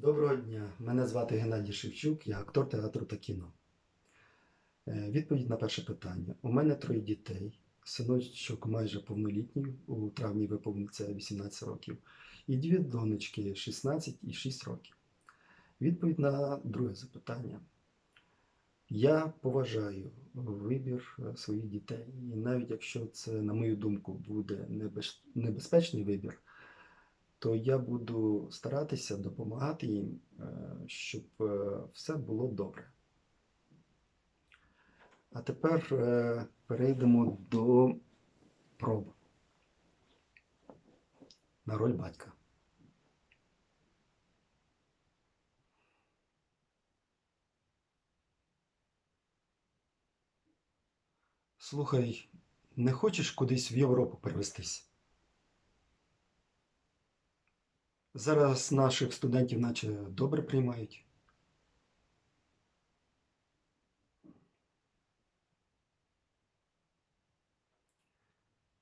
Доброго дня, мене звати Геннадій Шевчук, я актор театру та кіно. Е, Відповідь на перше питання. У мене троє дітей. Синочок майже повнолітній, у травні виповниться 18 років, і дві донечки 16 і 6 років. Відповідь на друге запитання. Я поважаю вибір е, своїх дітей, і навіть якщо це, на мою думку, буде небезпечний вибір, то я буду старатися допомагати їм, е, щоб е, все було добре. А тепер е, перейдемо до проб на роль батька. Слухай, не хочеш кудись в Європу перевестись? Зараз наших студентів наче добре приймають.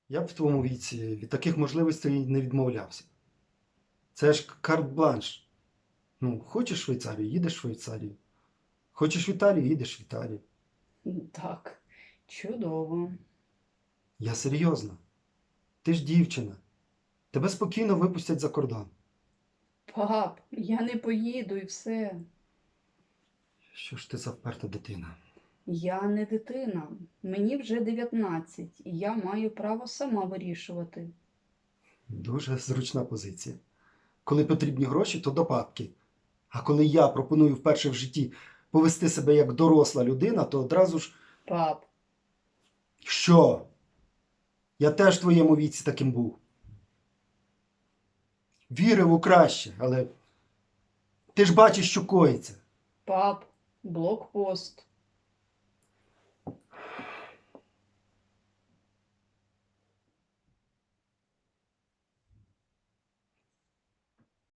Я б в твоєму віці від таких можливостей не відмовлявся. Це ж карт-бланш. Ну, хочеш Швейцарію, їдеш в Швейцарію. Хочеш в Італію, їдеш в Італію. Так, чудово. Я серйозно. Ти ж дівчина. Тебе спокійно випустять за кордон. Пап, я не поїду і все. Що ж ти за вперта дитина? Я не дитина. Мені вже 19, і я маю право сама вирішувати. Дуже зручна позиція. Коли потрібні гроші, то до папки. А коли я пропоную вперше в житті повести себе як доросла людина, то одразу ж Пап, що? Я теж в твоєму віці таким був. Вірив у краще, але ти ж бачиш, що коїться. пап, блокпост.